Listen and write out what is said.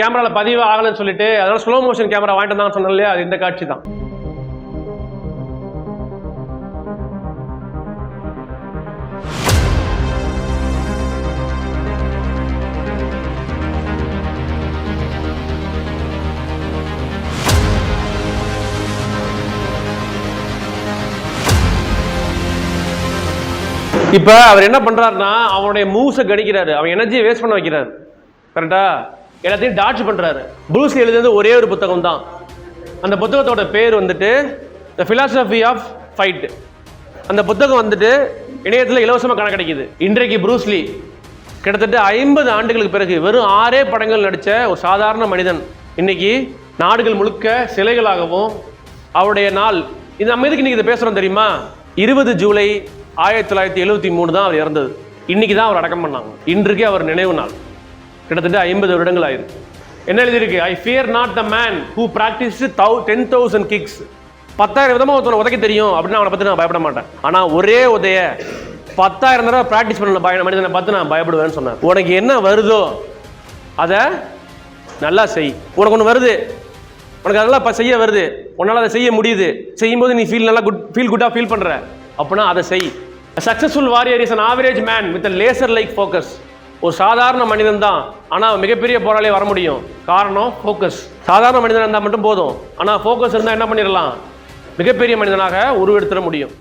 கேமராவில் பதிவு ஆகலைன்னு சொல்லிட்டு அதனால ஸ்லோ மோஷன் கேமரா வாங்கிட்டு வந்தாங்கன்னு சொன்னேன் இல்லையா? அது இந்த காட்சி தான். இப்போ அவர் என்ன பண்ணுறாருன்னா அவனுடைய மூவ்ஸை கணிக்கிறாரு. அவன் எனர்ஜியை வேஸ்ட் பண்ண வைக்கிறாரு. கரெக்டாக எல்லாத்தையும் டாட்ச் பண்ணுறாரு ப்ரூஸ் எழுதுறது ஒரே ஒரு புத்தகம் தான் அந்த புத்தகத்தோட பேர் வந்துட்டு த ஃபிலாசபி ஆஃப் ஃபைட் அந்த புத்தகம் வந்துட்டு இணையத்தில் இலவசமாக கணக்கு கிடைக்குது. இன்றைக்கு ப்ரூஸ்லி கிட்டத்தட்ட ஐம்பது ஆண்டுகளுக்கு பிறகு வெறும் ஆறே படங்கள் நடித்த ஒரு சாதாரண மனிதன். இன்னைக்கு நாடுகள் முழுக்க சிலைகளாகவும் அவருடைய நாள் இது நம்ம எதுக்கு இன்னைக்கு இதை பேசுகிறோம் தெரியுமா? இருபது ஜூலை ஆயிரத்தி தொள்ளாயிரத்தி எழுபத்தி மூணு தான் அவர் இறந்தது. இன்னைக்கு தான் அவர் அடக்கம் பண்ணாங்க. இன்றைக்கே அவர் நினைவு நாள். கிட்டத்தட்ட ஐம்பது வருடங்கள் ஆயிருக்கு என்ன எழுதியிருக்கு? I fear not the man who practice thou ten thousand kicks பத்தாயிரம் விதமாக ஒருத்தனை உதைக்க தெரியும் அப்படின்னு அவனை பற்றி நான் பயப்பட மாட்டேன். ஆனால் ஒரே உதைய பத்தாயிரம் தடவை ப்ராக்டிஸ் பண்ண பய மனிதனை பார்த்து நான் பயப்படுவேன்னு சொன்னேன். உனக்கு என்ன வருதோ அதை நல்லா செய். உனக்கு ஒன்று வருது. உனக்கு அதெல்லாம் இப்போ செய்ய வருது. உன்னால் அதை செய்ய முடியுது. செய்யும்போது நீ ஃபீல் நல்லா குட் ஃபீல் குட்டாக ஃபீல் பண்ணுற அப்படின்னா அதை செய். Successful warrior is an average man with laser like focus ஒரு சாதாரண மனிதன் தான் ஆனால் மிகப்பெரிய போராளியே வர முடியும். காரணம் ஃபோக்கஸ் சாதாரண மனிதன் இருந்தால் மட்டும் போதும். ஆனால் ஃபோக்கஸ் இருந்தால் என்ன பண்ணிடலாம்? மிகப்பெரிய மனிதனாக உருவெடுத்துட முடியும்.